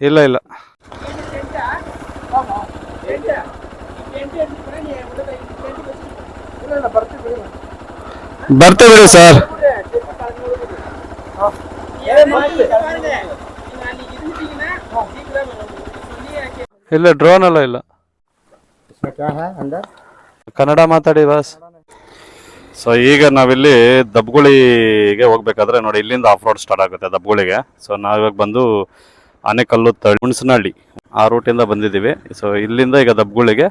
ಇಲ್ಲ ಇಲ್ಲ. ಬರ್ತೀವಿ ಸರ್. ಇಲ್ಲ ಡ್ರೋನ್ ಅಲ್ಲ ಇಲ್ಲ. ಕನ್ನಡ ಮಾತಾಡಿ ಬಾಸ್ ಸೊ ಈಗ ನಾವಿಲ್ಲಿ ದಬ್ಗುಳಿಗೆ ಹೋಗ್ಬೇಕಾದ್ರೆ ನೋಡಿ, ಇಲ್ಲಿಂದ ಆಫ್ ರೋಡ್ ಸ್ಟಾರ್ಟ್ ಆಗುತ್ತೆ ದಬ್ಗುಳಿಗೆ. ಸೊ ನಾವಿವಾಗ ಬಂದು ಆನೆಕಲ್ಲು ತಳಿ, ಹುಣಸನಹಳ್ಳಿ ಆ ರೂಟಿಂದ ಬಂದಿದ್ದೀವಿ. ಸೊ ಇಲ್ಲಿಂದ ಈಗ ದಬ್ಗುಳಿಗೆ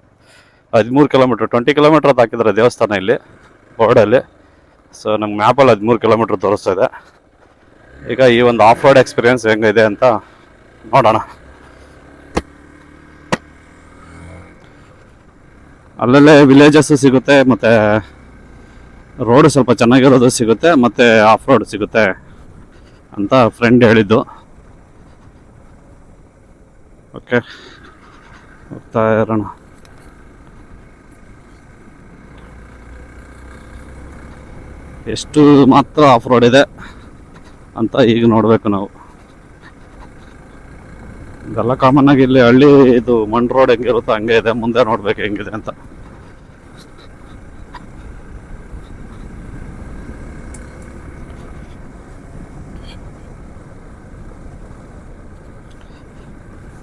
ಹದಿಮೂರು ಕಿಲೋಮೀಟ್ರ್ ಟ್ವೆಂಟಿ ಕಿಲೋಮೀಟ್ರ್ ಅದು ಹಾಕಿದ್ರೆ ದೇವಸ್ಥಾನ ಇಲ್ಲಿ, ಬೋರ್ಡಲ್ಲಿ. ಸೊ ನಮ್ಗೆ ಮ್ಯಾಪಲ್ಲಿ ಹದಿಮೂರು ಕಿಲೋಮೀಟ್ರ್ ತೋರಿಸ್ತಾ ಇದೆ. ಈಗ ಈ ಒಂದು ಆಫ್ ರೋಡ್ ಎಕ್ಸ್ಪೀರಿಯನ್ಸ್ ಹೆಂಗಿದೆ ಅಂತ ನೋಡೋಣ. ಅಲ್ಲಲ್ಲೇ ವಿಲೇಜಸ್ಸು ಸಿಗುತ್ತೆ, ಮತ್ತೆ ರೋಡ್ ಸ್ವಲ್ಪ ಚೆನ್ನಾಗಿರೋದು ಸಿಗುತ್ತೆ, ಮತ್ತೆ ಆಫ್ ರೋಡ್ ಸಿಗುತ್ತೆ ಅಂತ ಫ್ರೆಂಡ್ ಹೇಳಿದ್ದು. ಓಕೆ ಹೋಗ್ತಾ ಇರೋಣ. ಎಷ್ಟು ಮಾತ್ರ ಆಫ್ ರೋಡ್ ಇದೆ ಅಂತ ಈಗ ನೋಡಬೇಕು ನಾವು. ಇದೆಲ್ಲ ಕಾಮನ್ ಆಗಿ ಇಲ್ಲಿ ಹಳ್ಳಿ ಇದು ಮಣ್ ರೋಡ್ ಹೆಂಗಿರುತ್ತೋ ಹಂಗೆ ಇದೆ, ಮುಂದೆ ನೋಡ್ಬೇಕು ಹೆಂಗಿದೆ ಅಂತ.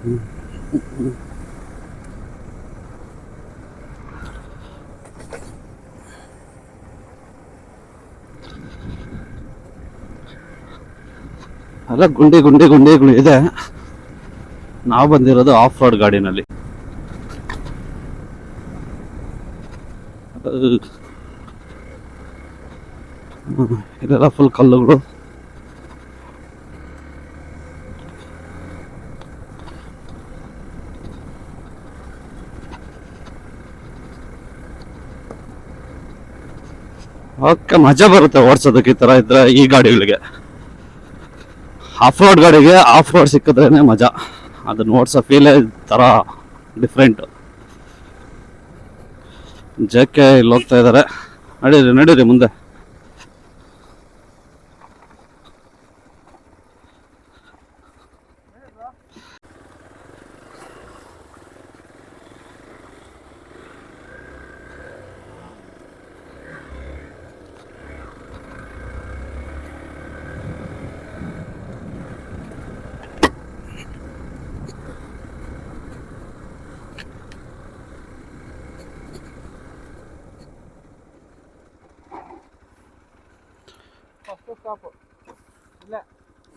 ಅಲ್ಲ ಗುಂಡಿ ಗುಂಡಿ ಗುಂಡಿಗಳು ಇದೆ. ನಾವು ಬಂದಿರೋದು ಆಫ್ ರೋಡ್ ಗಾಡಿನಲ್ಲಿ. ಇದೆಲ್ಲ ಫುಲ್ ಕಲ್ಲುಗಳು. ಓಕೆ ಮಜಾ ಬರುತ್ತೆ ಓಡಿಸೋದಕ್ಕೆ ಈ ಥರ ಇದ್ರೆ ಈ ಗಾಡಿಗಳಿಗೆ. ಆಫ್ ರೋಡ್ ಗಾಡಿಗೆ ಆಫ್ ರೋಡ್ ಸಿಕ್ಕಿದ್ರೇನೆ ಮಜಾ. ಅದನ್ನ ಓಡಿಸೋ ಫೀಲೇ ಥರ ಡಿಫ್ರೆಂಟ್ ಜಕ್ಕೆ ಇಲ್ಲಿ ಹೋಗ್ತಾ ಇದ್ದಾರೆ ನಡೀರಿ ನಡೀರಿ ಮುಂದೆ.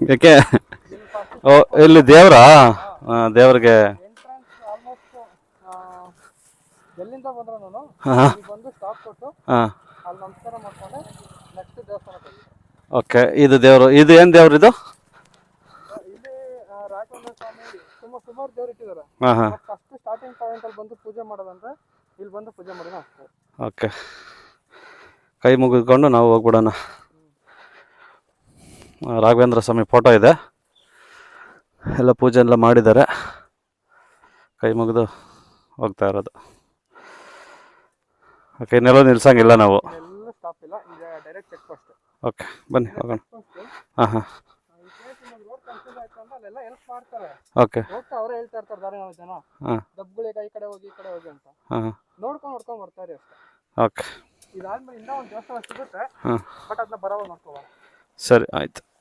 ಯಾಕೆ? ಓ ಇಲ್ಲಿ ದೇವ್ರಾ? ಆ, ದೇವ್ರಿಗೆ. ಎಲ್ಲಿಂದ ಬಂದ್ರೆ ನಾನು ಇಲ್ಲಿ ಬಂದು ಸ್ಟಾಪ್ ಕೊಟ್ಟು ಹಾಂ. ಅಲ್ಲಿ ನಮಸ್ಕಾರ ಮಾಡ್ಕೊಂಡು ನೆಕ್ಸ್ಟ್ ದೇವಸ್ಥಾನಕ್ಕೆ. ಓಕೆ ಇದು ದೇವರು. ಇದು ಏನು ದೇವ್ರು ಇದು? ಇಲ್ಲಿ ಆ, ಸ್ವಾಮಿ ತುಂಬ ಸುಮಾರು ದೇವ್ರು ಇಟ್ಟಿದ್ದಾರೆ ಹಾಂ ಹಾಂ. ಫಸ್ಟ್ ಸ್ಟಾರ್ಟಿಂಗ್ ಪಾಯಿಂಟ್ ಅಲ್ಲಿ ಬಂದು ಪೂಜೆ ಮಾಡೋದಂದ್ರೆ ಇಲ್ಲಿ ಬಂದು ಪೂಜೆ ಮಾಡೋಣ ಓಕೆ. ಕೈ ಮುಗಿದ್ಕೊಂಡು ನಾವು ಹೋಗ್ಬಿಡೋಣ. ರಾಘವೇಂದ್ರ ಸ್ವಾಮಿ ಫೋಟೋ ಇದೆ. ಎಲ್ಲ ಪೂಜೆ ಎಲ್ಲ ಮಾಡಿದ್ದಾರೆ. ಕೈ ಮುಗಿದು ಹೋಗ್ತಾ ಇರೋದು. ಓಕೆ ಇನ್ನೆಲ್ಲೋ ನಿಲ್ಸಂಗಿಲ್ಲ ನಾವು. ಎಲ್ಲ ಸ್ಟಾಪ್ ಇಲ್ಲ ಡೈರೆಕ್ಟ್ ಚೆಕ್ ಪೋಸ್ಟ್ ಓಕೆ ಬನ್ನಿ ಹೋಗೋಣ. ಹಾಂ ಮಾಡ್ತಾರೆ. ಓಕೆ ಅವರೇ ಹೇಳ್ತಾ ಇರ್ತಾರೆ ದಾರಿ ಜನ. ಹಾಂ. ದಬ್ಗಳಿಗೆ ಈ ಕಡೆ ಹೋಗಿ ಈ ಕಡೆ ಹೋಗಿ ಅಂತ. ಹಾಂ ನೋಡ್ಕೊಂಡು ನೋಡ್ಕೊಂಡು ಬರ್ತಾರೆ ಓಕೆ ಇದಾದ್ಮೇಲೆ ಇನ್ನೂ ಒಂದು ದೇವಸ್ಥಾನ ಸಿಗುತ್ತೆ ಹಾಂ. ಬಟ್ ಅದನ್ನ ಬರೋವಾಗ ನೋಡ್ಕೋಬಾರ ಸರಿ ಆಯ್ತು.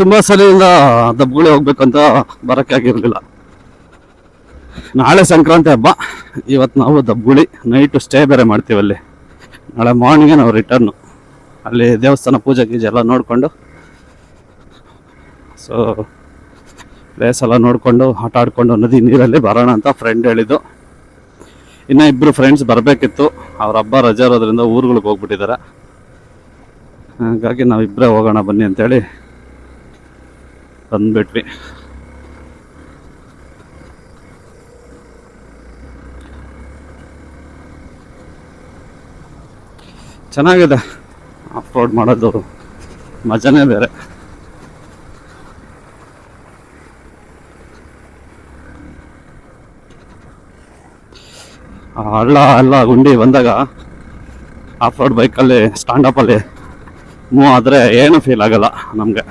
ತುಂಬ ಸಲಿಯಿಂದ ದಬ್ಗುಳಿ ಹೋಗ್ಬೇಕಂತ ಬರೋಕ್ಕೆ ಆಗಿರಲಿಲ್ಲ. ನಾಳೆ ಸಂಕ್ರಾಂತಿ ಹಬ್ಬ. ಇವತ್ತು ನಾವು ದಬ್ಗುಳಿ ನೈಟು ಸ್ಟೇ ಬೇರೆ ಮಾಡ್ತೀವಲ್ಲಿ ನಾಳೆ ಮಾರ್ನಿಂಗೆ ನಾವು ರಿಟರ್ನು ಅಲ್ಲಿ ದೇವಸ್ಥಾನ ಪೂಜೆ ಗೀಜೆ ಎಲ್ಲ ನೋಡಿಕೊಂಡು. ಸೊ ಪ್ಲೇಸ್ ಎಲ್ಲ ನೋಡಿಕೊಂಡು, ಆಟ ಆಡ್ಕೊಂಡು, ನದಿ ನೀರಲ್ಲಿ ಬರೋಣ ಅಂತ ಫ್ರೆಂಡ್ ಹೇಳಿದ್ದು. ಇನ್ನು ಇಬ್ಬರು ಫ್ರೆಂಡ್ಸ್ ಬರಬೇಕಿತ್ತು. ಅವ್ರ ಹಬ್ಬ ರಜೆ ಇರೋದ್ರಿಂದ ಊರುಗಳಿಗೆ ಹೋಗ್ಬಿಟ್ಟಿದ್ದಾರೆ. ಹಾಗಾಗಿ ನಾವಿಬ್ಬರೇ ಹೋಗೋಣ ಬನ್ನಿ ಅಂತೇಳಿ ಬಂದ್ಬಿಟ್ವಿ. ಚೆನ್ನಾಗಿದೆ. ಆಫ್ ರೋಡ್ ಮಾಡೋದು ಮಜಾನೇ ಬೇರೆ. ಹಳ್ಳ ಎಲ್ಲ ಗುಂಡಿ ಬಂದಾಗ ಆಫ್ ರೋಡ್ ಬೈಕಲ್ಲಿ ಸ್ಟ್ಯಾಂಡಪ್ಪಲ್ಲಿ ಮೂವ್ ಆದರೆ ಏನೂ ಫೀಲ್ ಆಗಲ್ಲ ನಮಗೆ.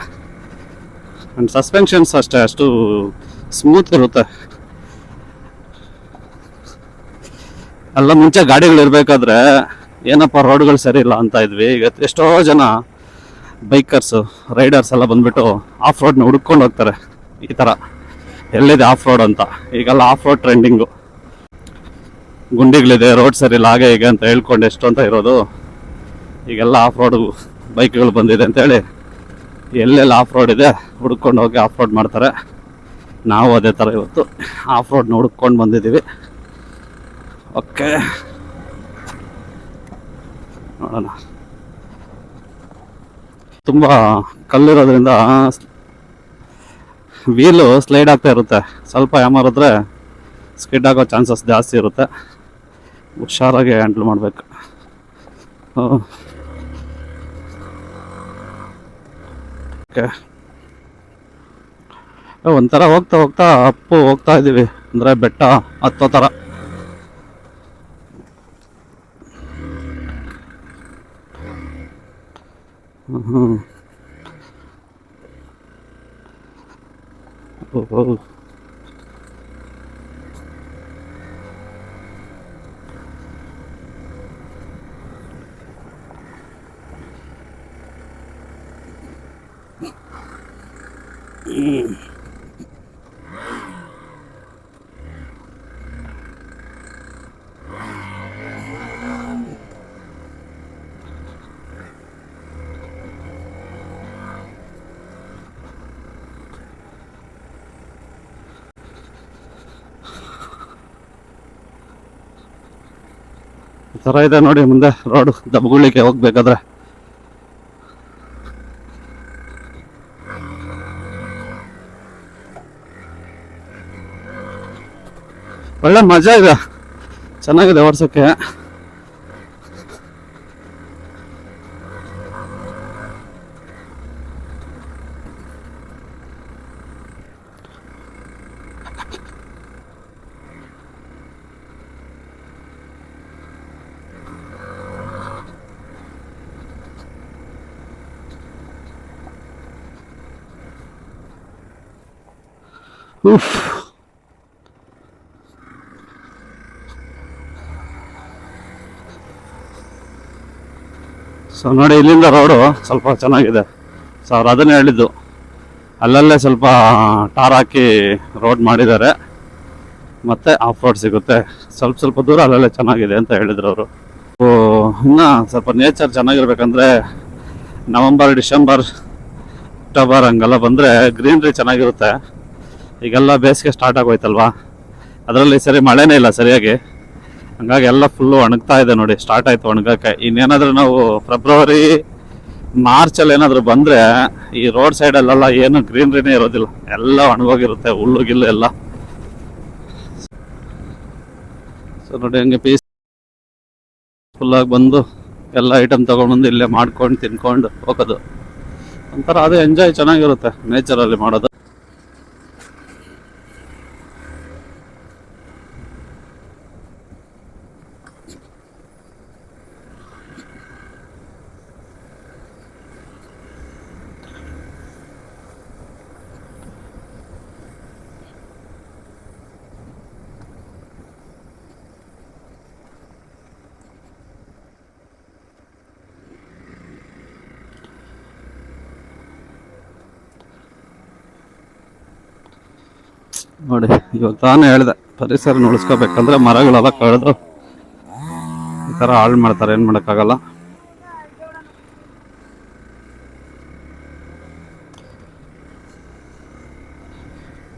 ಆ್ಯಂಡ್ ಸಸ್ಪೆನ್ಷನ್ಸ್ ಅಷ್ಟೇ, ಅಷ್ಟು ಸ್ಮೂತ್ ಇರುತ್ತೆ. ಎಲ್ಲ ಮುಂಚೆ ಗಾಡಿಗಳು ಇರಬೇಕಾದ್ರೆ ಏನಪ್ಪ ರೋಡ್ಗಳು ಸರಿ ಇಲ್ಲ ಅಂತ ಇದ್ವಿ. ಈಗ ಎಷ್ಟೋ ಜನ ಬೈಕರ್ಸು ರೈಡರ್ಸ್ ಎಲ್ಲ ಬಂದ್ಬಿಟ್ಟು ಆಫ್ ರೋಡ್ನ ಹುಡ್ಕೊಂಡು ಹೋಗ್ತಾರೆ. ಈ ಥರ ಎಲ್ಲಿದೆ ಆಫ್ ರೋಡ್ ಅಂತ. ಈಗೆಲ್ಲ ಆಫ್ ರೋಡ್ ಟ್ರೆಂಡಿಂಗು ಗುಂಡಿಗಳಿದೆ ರೋಡ್ ಸರಿ ಇಲ್ಲ, ಹಾಗೆ ಹೀಗೆ ಅಂತ ಹೇಳ್ಕೊಂಡು ಎಷ್ಟು ಅಂತ ಇರೋದು. ಈಗೆಲ್ಲ ಆಫ್ ರೋಡ್ ಬೈಕ್ಗಳು ಬಂದಿದೆ ಅಂತೇಳಿ ಎಲ್ಲೆಲ್ಲ ಆಫ್ ರೋಡ್ ಇದೆ, ಹುಡ್ಕೊಂಡು ಹೋಗಿ ಆಫ್ ರೋಡ್ ಮಾಡ್ತಾರೆ. ನಾವು ಅದೇ ಥರ ಇವತ್ತು ಆಫ್ ರೋಡ್ನ ಹುಡ್ಕೊಂಡು ಬಂದಿದ್ದೀವಿ. ಓಕೆ ನೋಡೋಣ. ತುಂಬ ಕಲ್ಲಿರೋದ್ರಿಂದ ವೀಲು ಸ್ಲೈಡ್ ಆಗ್ತಾ ಇರುತ್ತೆ. ಸ್ವಲ್ಪ ಯಾಮಾರಿದ್ರೆ ಸ್ಕಿಡ್ ಆಗೋ ಚಾನ್ಸಸ್ ಜಾಸ್ತಿ ಇರುತ್ತೆ. ಹುಷಾರಾಗಿ ಹ್ಯಾಂಡಲ್ ಮಾಡಬೇಕು. ಓಕೆ. ಒಂಥರ ಹೋಗ್ತಾ ಹೋಗ್ತಾ ಅಪ್ಪು ಹೋಗ್ತಾ ಇದ್ದೀವಿ ಅಂದರೆ ಬೆಟ್ಟ ಹತ್ತೋ ಥರ. ಹ್ಞೂ ಓಹೋ ಥರ ಇದೆ ನೋಡಿ ಮುಂದೆ ರೋಡು ದಬ್ಬಗುಳಿಗೆ ಹೋಗ್ಬೇಕಾದ್ರೆ. ಒಳ್ಳೆ ಮಜಾ ಇದೆ. ಚೆನ್ನಾಗಿದೆ ಓಡ್ಸೋಕ್ಕೆ ಉಫ್. ಸೊ ನೋಡಿ, ಇಲ್ಲಿಂದ ರೋಡು ಸ್ವಲ್ಪ ಚೆನ್ನಾಗಿದೆ. ಸೊ ಅವ್ರು ಅದನ್ನೇ ಹೇಳಿದ್ದು. ಅಲ್ಲಲ್ಲೇ ಸ್ವಲ್ಪ ಟಾರ್ ಹಾಕಿ ರೋಡ್ ಮಾಡಿದ್ದಾರೆ. ಮತ್ತೆ ಆಫ್ ರೋಡ್ ಸಿಗುತ್ತೆ. ಸ್ವಲ್ಪ ಸ್ವಲ್ಪ ದೂರ ಅಲ್ಲಲ್ಲೇ ಚೆನ್ನಾಗಿದೆ ಅಂತ ಹೇಳಿದ್ರು ಅವರು. ಇನ್ನು ಸ್ವಲ್ಪ ನೇಚರ್ ಚೆನ್ನಾಗಿರ್ಬೇಕಂದ್ರೆ ನವಂಬರ್, ಡಿಸೆಂಬರ್, ಅಕ್ಟೋಬರ್ ಹಂಗೆಲ್ಲ ಬಂದರೆ ಗ್ರೀನ್ರಿ ಚೆನ್ನಾಗಿರುತ್ತೆ. ಈಗೆಲ್ಲ ಬೇಸಿಗೆ ಸ್ಟಾರ್ಟ್ ಆಗೋಯ್ತಲ್ವಾ? ಅದರಲ್ಲಿ ಸರಿ ಮಳೆನೇ ಇಲ್ಲ ಸರಿಯಾಗಿ. ಹಂಗಾಗಿ ಎಲ್ಲ ಫುಲ್ಲು ಒಣಗ್ತಾ ಇದೆ ನೋಡಿ ಸ್ಟಾರ್ಟ್ ಆಯ್ತು ಒಣಗಕ್ಕೆ. ಇನ್ನೇನಾದರೂ ನಾವು ಫೆಬ್ರವರಿ ಮಾರ್ಚಲ್ಲಿ ಏನಾದರೂ ಬಂದರೆ, ಈ ರೋಡ್ ಸೈಡಲ್ಲೆಲ್ಲ ಏನು ಗ್ರೀನ್ರಿನೇ ಇರೋದಿಲ್ಲ. ಎಲ್ಲ ಒಣಗೋಗಿರುತ್ತೆ, ಹುಲ್ಲು, ಗಿಲ್ಲು ಎಲ್ಲ. ಸೊ ನೋಡಿ, ಹಂಗೆ ಪೀಸ್ ಫುಲ್ಲಾಗಿ ಬಂದು, ಎಲ್ಲ ಐಟಮ್ ತೊಗೊಂಡ್ಬಂದು ಇಲ್ಲೇ ಮಾಡ್ಕೊಂಡು, ತಿನ್ಕೊಂಡು ಹೋಗೋದು. ಒಂಥರ ಅದು ಎಂಜಾಯ್ ಚೆನ್ನಾಗಿರುತ್ತೆ ನೇಚರಲ್ಲಿ ಮಾಡೋದು. ನೋಡಿ, ಇವಾಗ ತಾನೇ ಹೇಳಿದೆ ಪರಿಸರ ಉಳಿಸ್ಕೋಬೇಕಂದ್ರೆ ಮರಗಳೆಲ್ಲ ಕಳೆದು ಈ ಥರ ಹಾಳು ಮಾಡ್ತಾರೆ, ಏನು ಮಾಡೋಕ್ಕಾಗಲ್ಲ.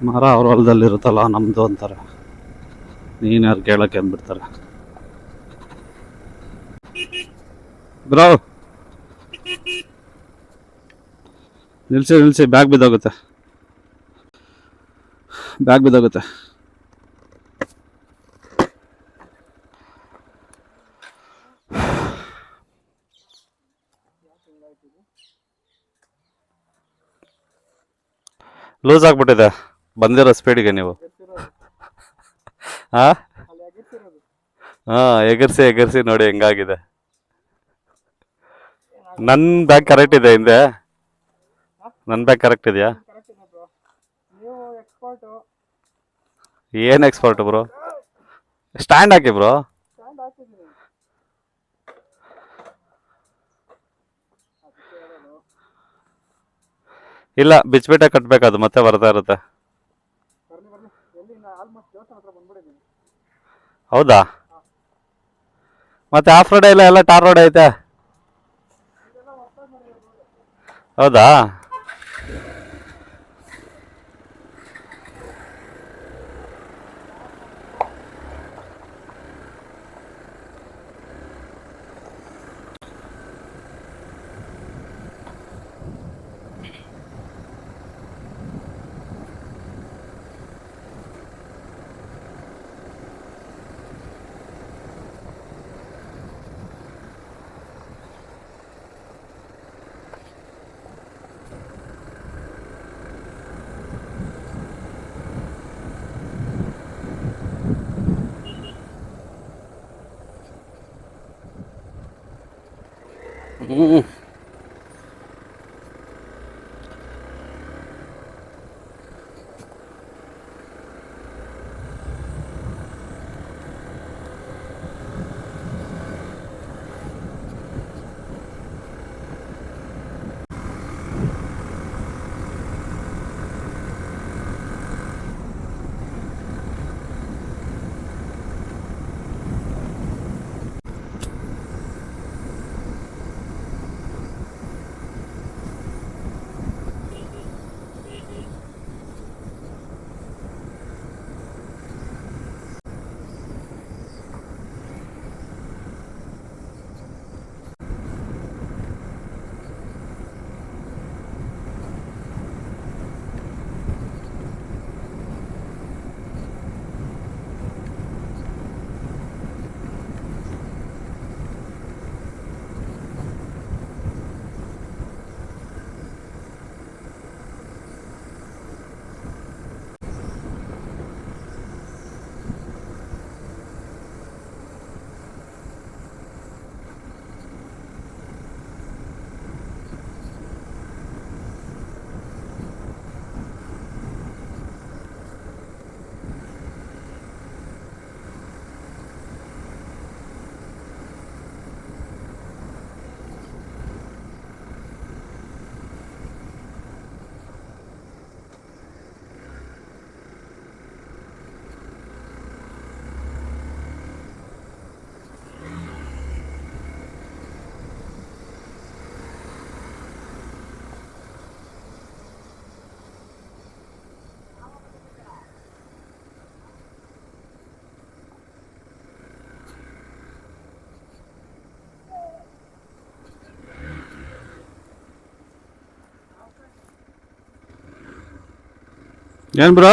ಮರ ಅವ್ರ ಹೊಲದಲ್ಲಿ ಇರುತ್ತಲ್ಲ, ನಮ್ದು ಅಂತಾರೆ. ನೀನು ಯಾರು ಕೇಳಕ್ಕೆ ಅಂದ್ಬಿಡ್ತಾರೆ. ಬ್ರೋ, ನಿಲ್ಸಿ ನಿಲ್ಸಿ, ಬ್ಯಾಗ್ ಬಿದ್ದೋಗುತ್ತೆ. ಬ್ಯಾಗ್ ಬಿದ್ದೋಗುತ್ತೆ. ಲೂಸ್ ಆಗ್ಬಿಟ್ಟಿದೆ. ಬಂದಿರೋ ಸ್ಪೀಡಿಗೆ ನೀವು. ಹಾಂ ಹಾಂ, ಎಗರ್ಸಿ ಎಗರ್ಸಿ ನೋಡಿ ಹೆಂಗಾಗಿದೆ. ನನ್ನ ಬ್ಯಾಗ್ ಕರೆಕ್ಟ್ ಇದೆ ಹಿಂದೆ. ನನ್ನ ಬ್ಯಾಗ್ ಕರೆಕ್ಟ್ ಇದೆಯಾ? ಏನು ಎಕ್ಸ್ಪರ್ಟ್ ಬ್ರೋ ಸ್ಟ್ಯಾಂಡ್ ಹಾಕಿ ಬ್ರೋ ಇಲ್ಲ, ಬಿಚ್ಬಿಟ್ಟೆ ಕಟ್ಬೇಕು, ಅದು ಮತ್ತೆ ಬರ್ತಾ ಇರುತ್ತೆ. ಹೌದಾ? ಮತ್ತೆ ಆಫ್ ರೋಡ್ ಇಲ್ಲ ಎಲ್ಲ ಟಾರ್ ರೋಡ್ ಐತೆ. ಹೌದಾ? Mm-mm. ಏನ್ ಬ್ರೋ?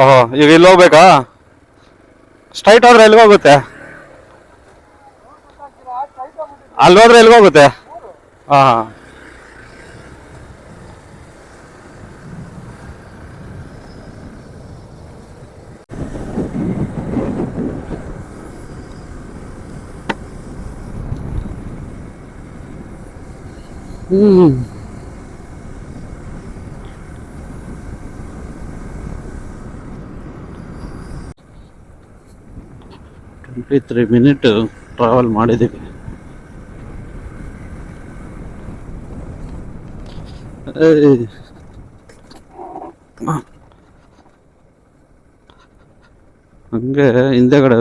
ಓಹೋ, ಈಗ ಇಲ್ಲಿ ಹೋಗ್ಬೇಕಾ? ಸ್ಟ್ರೈಟ್ ಹೋದ್ರೆ ಎಲ್ಲಿಗೆ ಹೋಗುತ್ತೆ? ಅಲ್ಲಿ ಹೋದ್ರೆ ಎಲ್ಲಿಗೆ ಹೋಗುತ್ತೆ? ಮೂರು ಹಾ ಹ್ಮ್. ಟ್ವೆಂಟಿ ತ್ರೀ ಮಿನಿಟ್ ಟ್ರಾವೆಲ್ ಮಾಡಿದ್ದೀವಿ. ಹಂಗೆ ಹಿಂದೆಗಡೆ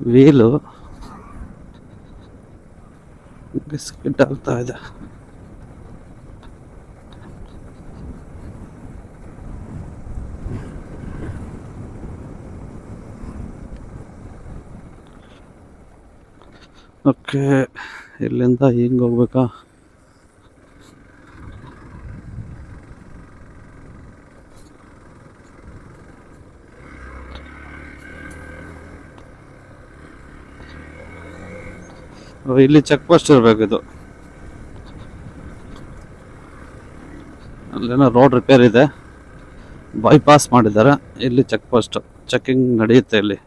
ವೀಲು ಸ್ಕಿಡ್ ಆಗ್ತಾ ಇದೆ ಓಕೆ ಇಲ್ಲಿಂದ ಹಿಂಗೆ ಹೋಗ್ಬೇಕಾ? ಇಲ್ಲಿ ಚೆಕ್ ಪೋಸ್ಟ್ ಇರಬೇಕು ಇದು. ಅಲ್ಲೇನೋ ರೋಡ್ ರಿಪೇರ್ ಇದೆ. ಬೈಪಾಸ್ ಮಾಡಿದ್ದಾರೆ. ಇಲ್ಲಿ ಚೆಕ್ ಪೋಸ್ಟ್ ಚೆಕಿಂಗ್ ನಡೆಯುತ್ತೆ ಇಲ್ಲಿ.